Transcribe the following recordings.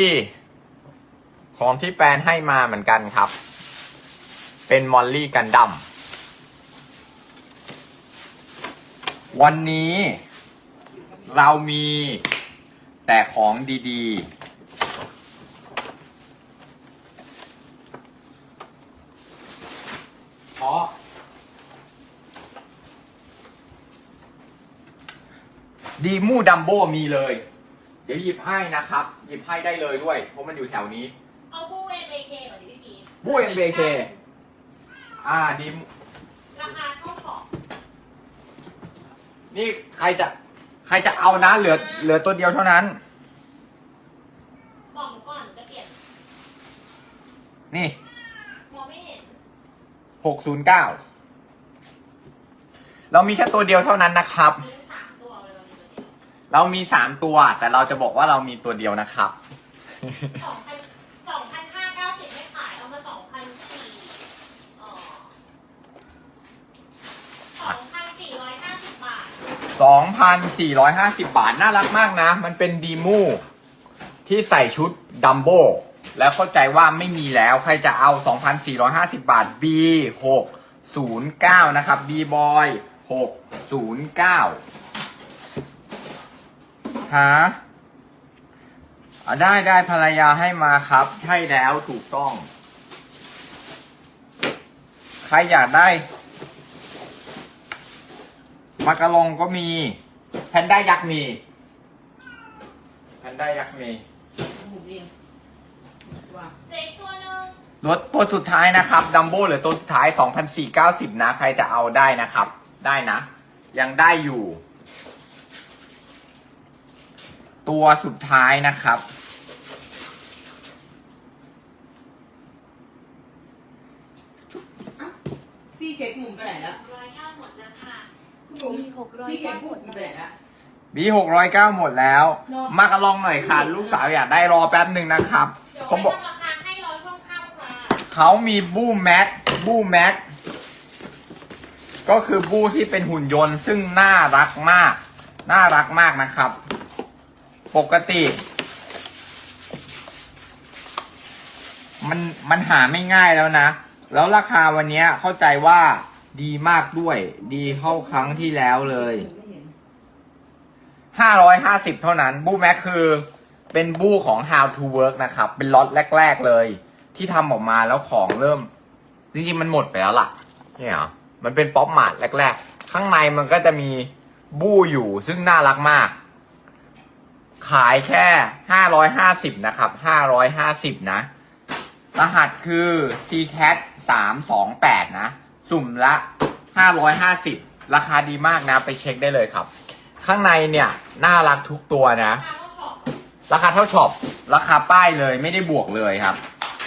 ที่ของที่แฟนให้มาเหมือนกันครับ เป็นมอลลี่กันดัมวันนี้เรามีแต่ของดีๆ เพราะ ดีมูดัมโบมีเลย เดี๋ยวหยิบให้นะครับ ยิบให้ได้เลยด้วย เพราะมันอยู่แถวนี้เอาบูเอ็นเบเคก่อนดิพี่พีบู MBK อ่าดีมราคาเท่าของนี่ใครจะใครจะเอานะเหลือเหลือตัวเดียวเท่านั้น บอกหนูก่อนจะเปลี่ยนนี่มองไม่เห็นหกศูนย์เก้าเรามีแค่ตัวเดียวเท่านั้นนะครับ มี เรามีสามตัว แต่เราจะบอกว่าเรามีตัวเดียวนะครับ สองพันสองพันห้าเก้าสิบไม่ขายเอามาสองพันสี่อ๋อสองพันสี่ร้อยห้าสิบบาท 2,450 บาท น่ารักมากนะ มันเป็นดีมูที่ใส่ชุดดัมโบแล้วเข้าใจว่าไม่มีแล้ว ใครจะเอา 2,450 บาท B 609นะครับ B boy 609ฮะอะ ได้ได้ภรรยาให้มาครับ ใช่แล้วถูกต้อง ใครอยากได้มากระลองก็มี แพนด้ายักษ์มี แพนด้ายักษ์มีบุกเองว่าเด็กตัวนึงรถตัวสุดท้ายนะครับดัมโบเหลือตัวสุดท้าย 2,490 นะ ใครจะเอาได้นะครับ ได้นะ ยังได้อยู่ ตัวสุดท้ายนะครับ ซี่เค้กมุมไปไหนแล้วร้อยเก้าหมดแล้วค่ะคุณบุ๋มซี่เค้กมุมไปไหนแล้วบี609หมดแล้วรอมากระลองหน่อยค่ะ ลูกสาวอยากได้รอแป๊บหนึ่งนะครับเดี๋ยวเขาไปบอกทำราคาให้รอช่วงค่ำค่ะเขามีบูแม็กบูแม็กก็คือบูที่เป็นหุ่นยนต์ซึ่งน่ารักมาก น่ารักมากนะครับ ปกติ มันมันหาไม่ง่ายแล้วนะ แล้วราคาวันนี้เข้าใจว่าดีมากด้วย ดีเท่าครั้งที่แล้วเลยห้าร้อยห้าสิบเท่านั้น บูแม็กคือเป็นบูของ How to Work นะครับ เป็นล็อตแรก ๆ เลย ที่ทำออกมาแล้วของเริ่ม จริงๆ มันหมดไปแล้วล่ะ เนี่ยมันเป็นป๊อปมาร์ทแรก ๆ ข้างในมันก็จะมีบูอยู่ซึ่งน่ารักมาก ขายแค่ห้าร้อยห้าสิบนะครับห้าร้อยห้าสิบนะ รหัสคือ CCAT สามสองแปดนะ สุ่มละห้าร้อยห้าสิบราคาดีมากนะ ไปเช็คได้เลยครับ ข้างในเนี่ย น่ารักทุกตัวนะ ราคาเท่าช็อป ราคาป้ายเลยไม่ได้บวกเลยครับ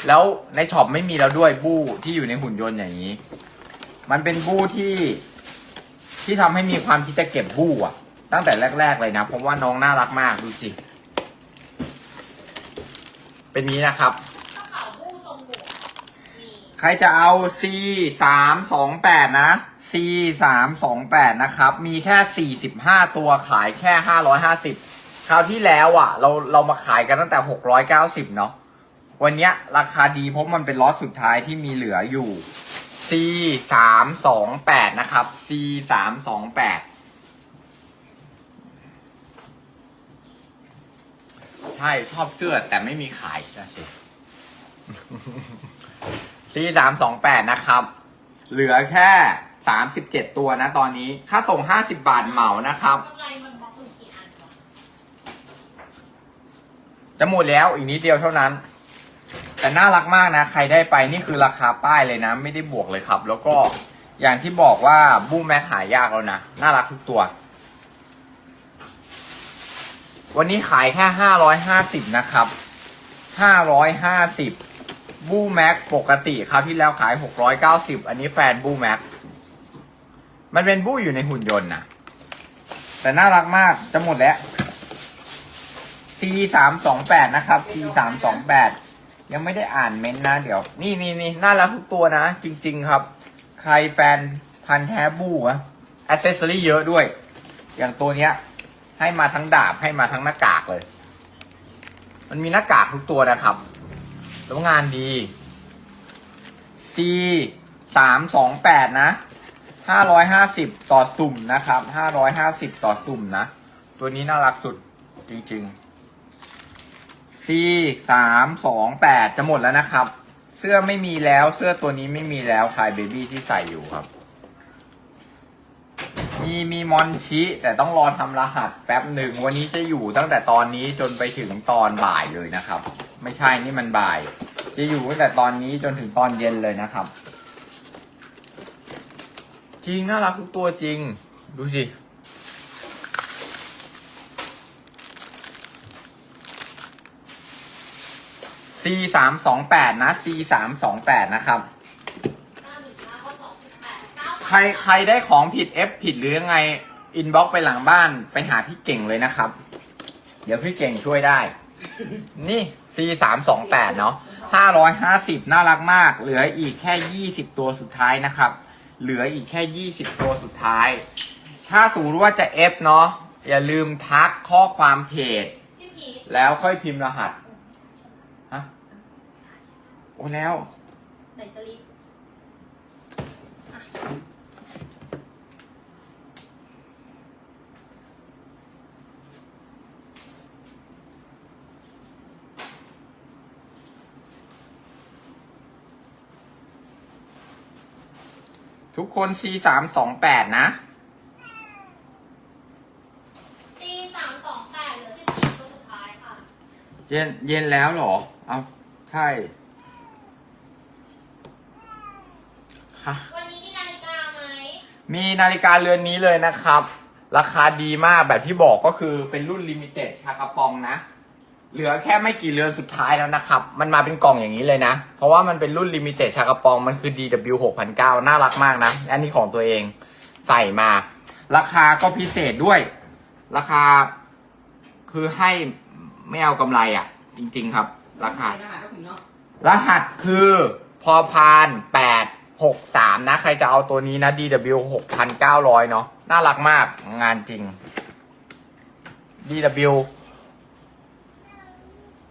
แล้วในช็อปไม่มีแล้วด้วยบู้ที่อยู่ในหุ่นยนต์อย่างนี้ มันเป็นบู้ที่ที่ทำให้มีความที่จะเก็บบู้อะ ตั้งแต่แรก ๆ เลยนะ เพราะว่าน้องน่ารักมากดูจิเป็นนี้นะครับ ใครจะเอา C สามสองแปดนะ C สามสองแปดนะครับ มีแค่สี่สิบห้าตัวขายแค่ห้าร้อยห้าสิบคราวที่แล้วอะ เราเรามาขายกันตั้งแต่หกร้อยเก้าสิบเนาะวันเนี้ยราคาดีเพราะมันเป็นล็อตสุดท้ายที่มีเหลืออยู่ C สามสองแปดนะครับ C สามสองแปด ใช่ชอบเสื้อแต่ไม่มีขายนะสิซีสามสองแปดนะครับ เหลือแค่สามสิบเจ็ดตัวนะตอนนี้ ค่าส่งห้าสิบบาทเหมานะครับกำนบล็อกหนึ่งกี่อันวะจะหมดแล้วอีกนิดเดียวเท่านั้น แต่น่ารักมากนะ ใครได้ไปนี่คือราคาป้ายเลยนะ ไม่ได้บวกเลยครับ แล้วก็อย่างที่บอกว่าบูมแม็กหายากแล้วนะ น่ารักทุกตัว วันนี้ขายแค่ห้าร้อยห้าสิบนะครับห้าร้อยห้าสิบบูแม็กปกติคราวที่แล้วขายหกร้อยเก้าสิบอันนี้แฟนบูแม็กมันเป็นบูอยู่ในหุ่นยนต์นะแต่น่ารักมากจะหมดแล้ว C สามสองแปดนะครับ C สามสองแปดยังไม่ได้อ่านเม้นนะ เดี๋ยว นี่นี่นี่น่ารักทุกตัวนะ จริง ๆ ครับ ใครแฟนพันแท้บูอะอ c เซสซอรี่เยอะด้วย อย่างตัวเนี้ย ให้มาทั้งดาบให้มาทั้งหน้ากากเลย มันมีหน้ากากทุกตัวนะครับ แล้วงานดี C สามสองแปดนะห้าร้อยห้าสิบต่อสุ่มนะครับห้าร้อยห้าสิบต่อสุ่มนะ ตัวนี้น่ารักสุดจริงๆ C สามสองแปดจะหมดแล้วนะครับ เสื้อไม่มีแล้วเสื้อตัวนี้ไม่มีแล้วคายเบบี้ที่ใส่อยู่ครับ มีมีมอนชิ แต่ต้องรอทำรหัสแป๊บหนึ่งวันนี้จะอยู่ตั้งแต่ตอนนี้จนไปถึงตอนบ่ายเลยนะครับ ไม่ใช่นี่มันบ่าย จะอยู่ตั้งแต่ตอนนี้จนถึงตอนเย็นเลยนะครับ จริงน่ารักทุกตัวจริง ดูสิ C สามสองแปดนะ C สามสองแปดนะครับ ห้าหนึ่งห้าข้อสองสิบแปดเก้า ใครใครได้ของผิด F ผิดหรือยังไงอินบ็อกไปหลังบ้านไปหาพี่เก่งเลยนะครับ เดี๋ยวพี่เก่งช่วยได้ นี่ C สามสองแปดเนาะห้าร้อยห้าสิบน่ารักมาก เหลืออีกแค่ยี่สิบตัวสุดท้ายนะครับ เหลืออีกแค่ยี่สิบตัวสุดท้าย ถ้าสมมติว่าจะ F เนาะอย่าลืมทักข้อความเพจ แล้วค่อยพิมพ์รหัสฮะโอ้แล้วไหนสลิป ทุกคน C สามสองแปดนะซีสามสองแปดเหลือสิบสี่ตัวสุดท้ายค่ะ เย็นเย็นแล้วเหรอ เอาใช่ ค่ะ วันนี้มีนาฬิกาไหมมีนาฬิกาเรือนนี้เลยนะครับ ราคาดีมากแบบที่บอกก็คือเป็นรุ่นลิมิเต็ดชากระปองนะ เหลือแค่ไม่กี่เรือนสุดท้ายแล้วนะครับ มันมาเป็นกล่องอย่างนี้เลยนะ เพราะว่ามันเป็นรุ่นลิมิเต็ดชากระปอง มันคือ DW 6009น่ารักมากนะ อันนี้ของตัวเองใส่มา ราคาก็พิเศษด้วย ราคาคือให้ไม่เอากำไรอะ จริง ๆ ครับ ราคารหัสก็ถึงเนาะรหัสคือพอพานแปดหกสามนะ ใครจะเอาตัวนี้นะ DW หกพันเก้าร้อยเนาะน่ารักมากงานจริง DW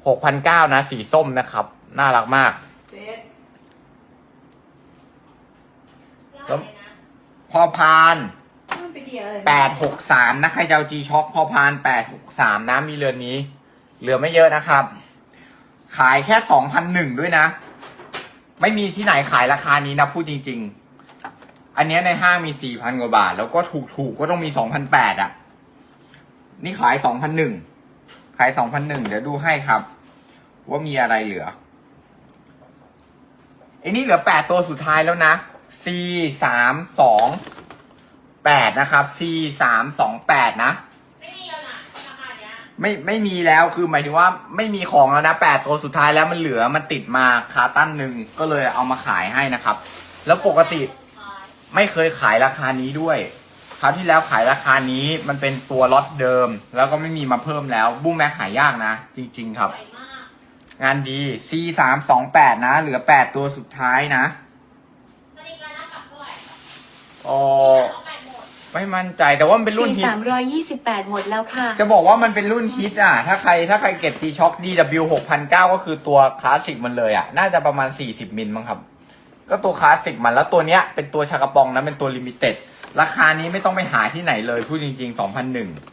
หกพันเก้านะ สีส้มนะครับ น่ารักมาก เฟสเท่าไหร่นะพอพานมันไปเดียวเลยแปดหกสามนะ ใครจะเอา G Shock พอพานแปดหกสามนะมีเรือนนี้ เหลือไม่เยอะนะครับ ขายแค่สองพันหนึ่งด้วยนะ ไม่มีที่ไหนขายราคานี้นะ พูดจริง ๆ อันเนี้ยในห้างมีสี่พันกว่าบาท แล้วก็ถูกๆก็ต้องมีสองพันแปดอะ นี่ขายสองพันหนึ่งขายสองพันหนึ่งเดี๋ยวดูให้ครับ ว่ามีอะไรเหลือไอ้นี่เหลือแปดตัวสุดท้ายแล้วนะ C สามสองแปดนะครับ C สามสองแปดนะ ไม่มีแล้วนะราคาเนี้ยไม่ไม่มีแล้วคือหมายถึงว่าไม่มีของแล้วนะแปดตัวสุดท้ายแล้วมันเหลือมันติดมาคาตั้นหนึ่งก็เลยเอามาขายให้นะครับ แล้วปกติไม่เคยขายราคานี้ด้วยคราวที่แล้วขายราคานี้มันเป็นตัวล็อตเดิม แล้วก็ไม่มีมาเพิ่มแล้วบูมแม็กหายากนะ จริง ๆ ครับ สวยมาก งานดี C สามสองแปดนะ เหลือแปดตัวสุดท้ายนะนาฬิกาหน้าปัดเท่าไหร่คะโอ้สองแปดหมดไม่มั่นใจแต่ว่ามันเป็นรุ่นสี่ฮิตสามร้อยยี่สิบแปดหมดแล้วค่ะ จะบอกว่ามันเป็นรุ่นฮิตอะ ถ้าใครถ้าใครเก็บ G Shock DW 6009ก็คือตัวคลาสสิกมันเลยอะ น่าจะประมาณ40มิลมั้งครับ ก็ตัวคลาสสิกมันแล้วตัวเนี้ยเป็นตัวชากระปองนะเป็นตัวลิมิเต็ดราคานี้ไม่ต้องไปหาที่ไหนเลยพูดจริงๆ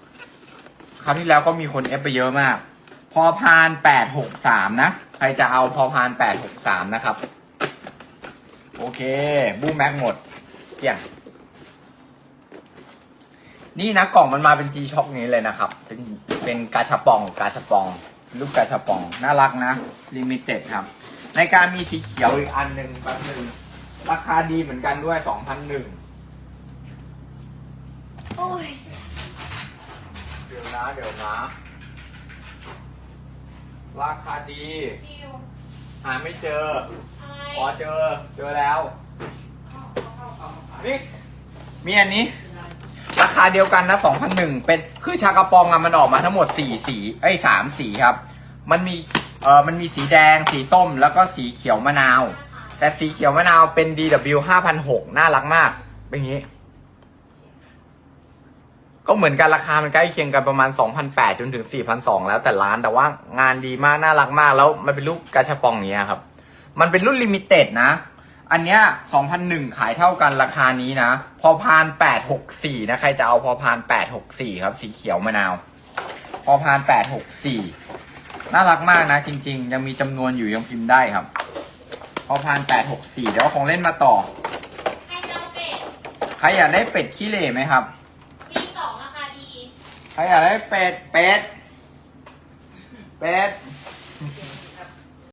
2001คราวที่แล้วก็มีคนเอฟไปเยอะมาก พอพาน863นะ ใครจะเอาพอพาน863นะครับ โอเค บูมแม็กหมดเกลี่ยง นี่นะกล่องมันมาเป็น G Shock นี้เลยนะครับ เป็นเป็นกาชาปองกาชาปองลูกกาชาปอง น่ารักนะลิมิเต็ดครับ ในการมีสีเขียวอีกอันหนึ่งแป๊บหนึ่งราคาดีเหมือนกันด้วยสองพันหนึ่งโอ้ย เดี๋ยวนะ เดี๋ยวนะ ราคาดี ดิวหาไม่เจอ ใช่อ๋อเจอ เจอแล้วเข้าเข้าเข้าเข้านี่ มีอันนี้ ราคาเดียวกันนะสองพันหนึ่งเป็น คือชากระปองอะมันออกมาทั้งหมดสี่สี เอ้ยสามสีครับ มันมี เอ่อมันมีสีแดง สีส้ม แล้วก็สีเขียวมะนาว แต่สีเขียวมะนาวเป็น DW 5,006น่ารักมาก เป็นอย่างนี้ ก็เหมือนกันราคามันใกล้เคียงกันประมาณ 2,800จนถึง 4,200 แล้วแต่ร้านแต่ว่างานดีมาก น่ารักมาก แล้วมันเป็นลูกกาชาปองอย่างเงี้ยครับ มันเป็นรุ่นลิมิเต็ดนะ อันเนี้ย2,001 ขายเท่ากันราคานี้นะ พอพาน 864 นะ ใครจะเอาพอพาน 864 ครับ สีเขียวมะนาว พอพาน 864 น่ารักมากนะ จริง ๆ ยังมีจำนวนอยู่ยังพิมพ์ได้ครับ พอพาน 864 เดี๋ยวของเล่นมาต่อให้เจ้าเป็ดใครอยากได้เป็ดขี้เหร่ไหมครับ ปีสองราคาดี ใครอยากได้เป็ด เป็ด เป็ด